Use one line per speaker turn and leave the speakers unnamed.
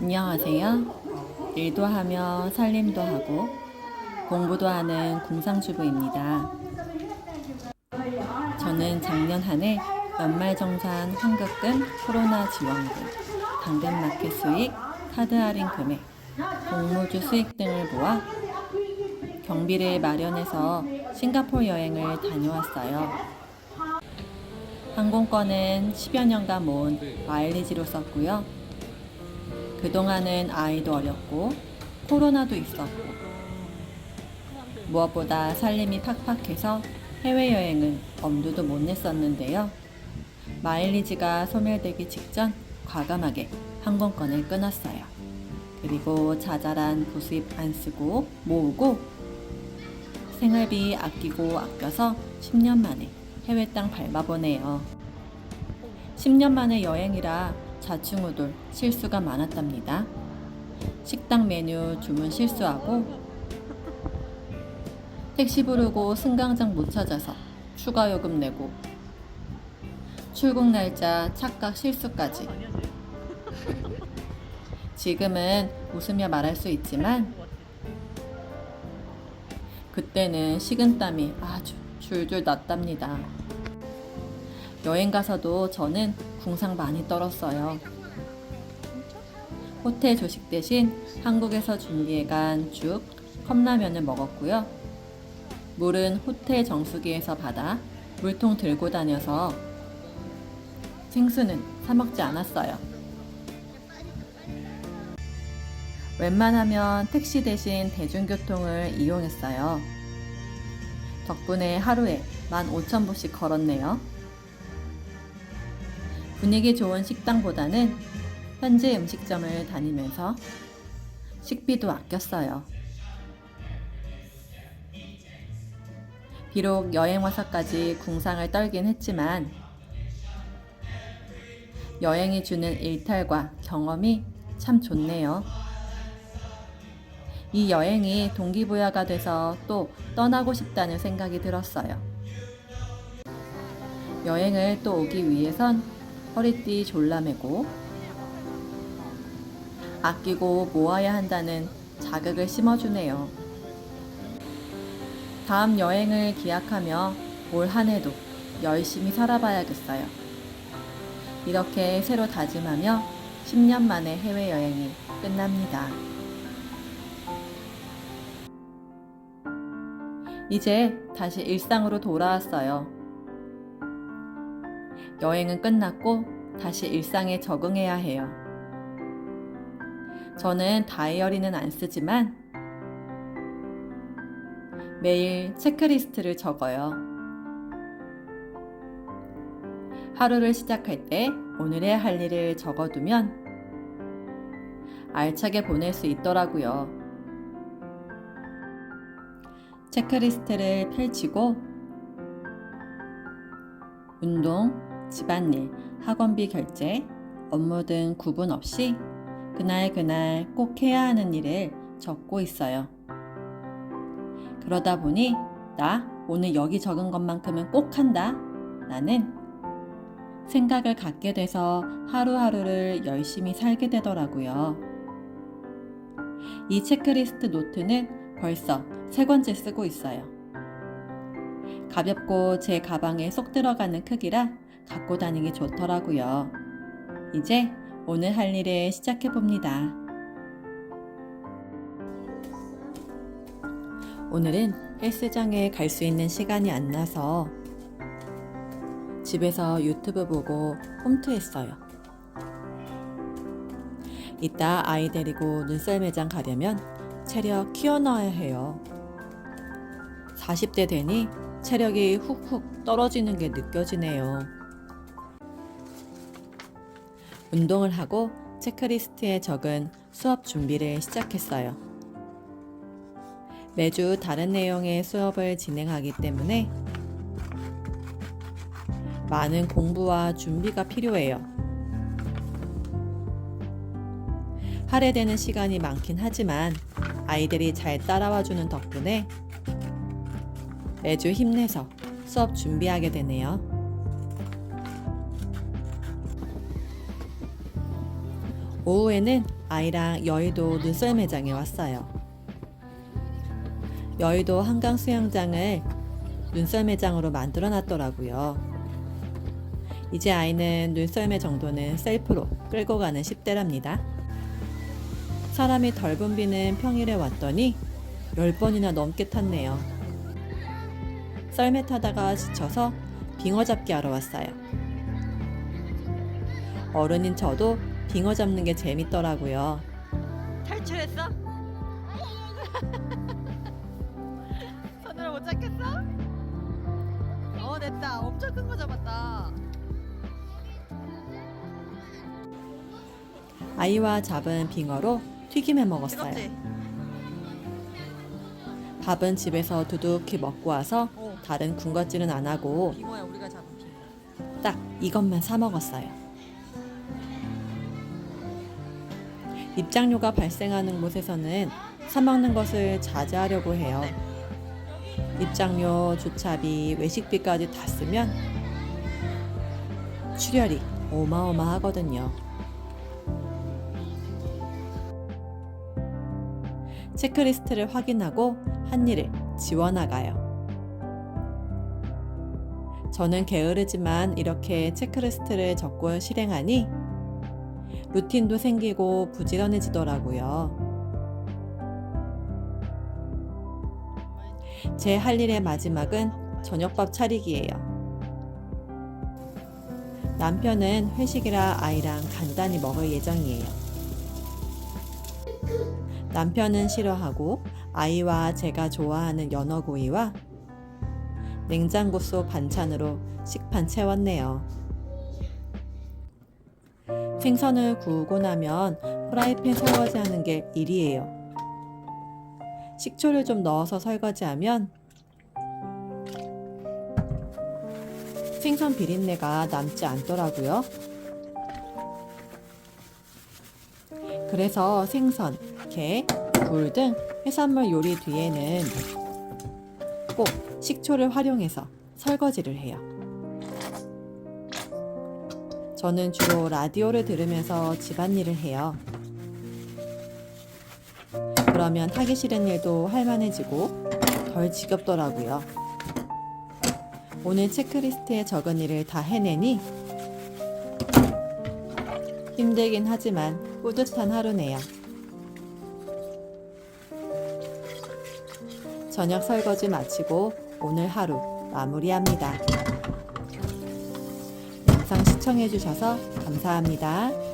안녕하세요. 일도 하며 살림도 하고 공부도 하는 공상주부입니다. 저는 작년 한 해 연말정산 환급금, 코로나 지원금, 당근마켓 수익, 카드 할인 금액, 공모주 수익 등을 모아 경비를 마련해서 싱가포르 여행을 다녀왔어요. 항공권은 10여 년간 모은 마일리지로 썼고요. 그동안은 아이도 어렸고 코로나도 있었고 무엇보다 살림이 팍팍해서 해외여행은 엄두도 못 냈었는데요. 마일리지가 소멸되기 직전 과감하게 항공권을 끊었어요. 그리고 자잘한 부수입 안 쓰고 모으고 생활비 아끼고 아껴서 10년 만에 해외 땅 밟아보네요. 10년 만에 여행이라 좌충우돌 실수가 많았답니다. 식당 메뉴 주문 실수하고 택시 부르고 승강장 못 찾아서 추가 요금 내고 출국 날짜 착각 실수까지 지금은 웃으며 말할 수 있지만 그때는 식은땀이 아주 줄줄 났답니다. 여행 가서도 저는 궁상 많이 떨었어요. 호텔 조식 대신 한국에서 준비해간 죽, 컵라면을 먹었고요. 물은 호텔 정수기에서 받아 물통 들고 다녀서 생수는 사 먹지 않았어요. 웬만하면 택시 대신 대중교통을 이용했어요. 덕분에 하루에 15,000보씩 걸었네요. 분위기 좋은 식당보다는 현지 음식점을 다니면서 식비도 아꼈어요. 비록 여행 와서까지 궁상을 떨긴 했지만 여행이 주는 일탈과 경험이 참 좋네요. 이 여행이 동기부여가 돼서 또 떠나고 싶다는 생각이 들었어요. 여행을 또 오기 위해선 허리띠 졸라매고 아끼고 모아야 한다는 자극을 심어주네요. 다음 여행을 기약하며 올 한 해도 열심히 살아봐야겠어요. 이렇게 새로 다짐하며 10년 만에 해외여행이 끝납니다. 이제 다시 일상으로 돌아왔어요. 여행은 끝났고 다시 일상에 적응해야 해요. 저는 다이어리는 안 쓰지만 매일 체크리스트를 적어요. 하루를 시작할 때 오늘의 할 일을 적어두면 알차게 보낼 수 있더라고요. 체크리스트를 펼치고 운동, 집안일, 학원비 결제, 업무 등 구분 없이 그날 그날 꼭 해야 하는 일을 적고 있어요. 그러다 보니 나 오늘 여기 적은 것만큼은 꼭 한다. 나는 생각을 갖게 돼서 하루하루를 열심히 살게 되더라고요. 이 체크리스트 노트는 벌써 세 권째 쓰고 있어요. 가볍고 제 가방에 쏙 들어가는 크기라 갖고 다니기 좋더라고요. 이제 오늘 할 일을 시작해 봅니다. 오늘은 헬스장에 갈 수 있는 시간이 안 나서 집에서 유튜브 보고 홈트 했어요. 이따 아이 데리고 눈썰 매장 가려면 체력 키워놔야 해요. 40대 되니 체력이 훅훅 떨어지는 게 느껴지네요. 운동을 하고 체크리스트에 적은 수업 준비를 시작했어요. 매주 다른 내용의 수업을 진행하기 때문에 많은 공부와 준비가 필요해요. 할애되는 시간이 많긴 하지만 아이들이 잘 따라와 주는 덕분에 매주 힘내서 수업 준비하게 되네요. 오후에는 아이랑 여의도 눈썰 매장에 왔어요. 여의도 한강 수영장을 눈썰 매장으로 만들어 놨더라고요. 이제 아이는 눈썰매 정도는 셀프로 끌고 가는 10대랍니다. 사람이 덜 붐비는 평일에 왔더니 10번이나 넘게 탔네요. 썰매 타다가 지쳐서 빙어 잡기 하러 왔어요. 어른인 저도 빙어 잡는 게 재밌더라고요.
탈출했어? 손으로 못 잡겠어? 어 됐다 엄청 큰 거 잡았다
아이와 잡은 빙어로 튀김 해 먹었어요.
뜨겁지?
밥은 집에서 두둑히 먹고 와서
어
다른 군것질은 안 하고
빙어야 우리가 잡은 빙어
딱 이것만 사 먹었어요. 입장료가 발생하는 곳에서는 사 먹는 것을 자제하려고 해요. 입장료, 주차비, 외식비까지 다 쓰면 출혈이 어마어마하거든요. 체크리스트를 확인하고 한 일을 지워나가요. 저는 게으르지만 이렇게 체크리스트를 적고 실행하니 루틴도 생기고 부지런해지더라고요. 제 할 일의 마지막은 저녁밥 차리기예요. 남편은 회식이라 아이랑 간단히 먹을 예정이에요. 남편은 싫어하고 아이와 제가 좋아하는 연어구이와 냉장고 속 반찬으로 식판 채웠네요. 생선을 구우고 나면 프라이팬 설거지하는 게 일이에요. 식초를 좀 넣어서 설거지하면 생선 비린내가 남지 않더라고요. 그래서 생선, 게, 굴 등 해산물 요리 뒤에는 꼭 식초를 활용해서 설거지를 해요. 저는 주로 라디오를 들으면서 집안일을 해요. 그러면 하기 싫은 일도 할만해지고 덜 지겹더라고요. 오늘 체크리스트에 적은 일을 다 해내니 힘들긴 하지만 뿌듯한 하루네요. 저녁 설거지 마치고 오늘 하루 마무리합니다. 영상 시청해주셔서 감사합니다.